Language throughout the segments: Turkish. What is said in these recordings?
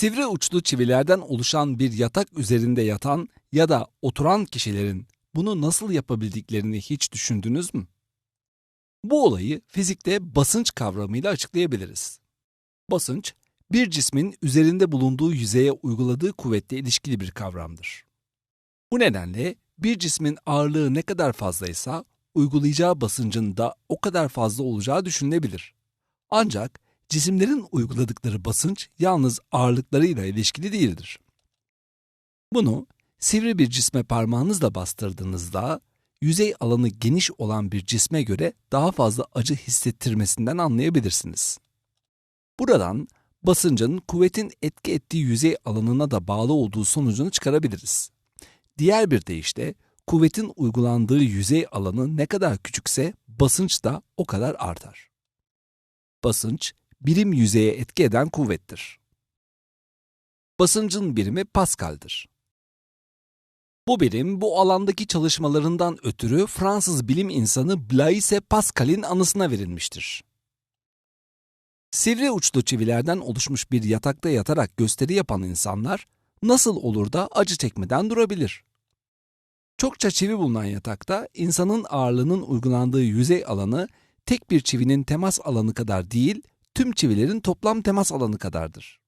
Sivri uçlu çivilerden oluşan bir yatak üzerinde yatan ya da oturan kişilerin bunu nasıl yapabildiklerini hiç düşündünüz mü? Bu olayı fizikte basınç kavramıyla açıklayabiliriz. Basınç, bir cismin üzerinde bulunduğu yüzeye uyguladığı kuvvetle ilişkili bir kavramdır. Bu nedenle bir cismin ağırlığı ne kadar fazlaysa uygulayacağı basıncın da o kadar fazla olacağı düşünülebilir. Ancak cisimlerin uyguladıkları basınç yalnız ağırlıklarıyla ilişkili değildir. Bunu sivri bir cisme parmağınızla bastırdığınızda yüzey alanı geniş olan bir cisme göre daha fazla acı hissettirmesinden anlayabilirsiniz. Buradan basıncın kuvvetin etki ettiği yüzey alanına da bağlı olduğu sonucunu çıkarabiliriz. Diğer bir deyişle kuvvetin uygulandığı yüzey alanı ne kadar küçükse basınç da o kadar artar. Basınç, birim yüzeye etki eden kuvvettir. Basıncın birimi Pascal'dır. Bu birim bu alandaki çalışmalarından ötürü Fransız bilim insanı Blaise Pascal'in anısına verilmiştir. Sivri uçlu çivilerden oluşmuş bir yatakta yatarak gösteri yapan insanlar nasıl olur da acı çekmeden durabilir? Çokça çivi bulunan yatakta insanın ağırlığının uygulandığı yüzey alanı tek bir çivinin temas alanı kadar değil, tüm çivilerin toplam temas alanı kadardır.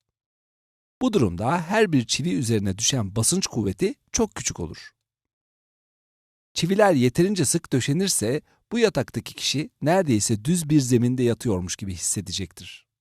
Bu durumda her bir çivi üzerine düşen basınç kuvveti çok küçük olur. Çiviler yeterince sık döşenirse bu yataktaki kişi neredeyse düz bir zeminde yatıyormuş gibi hissedecektir.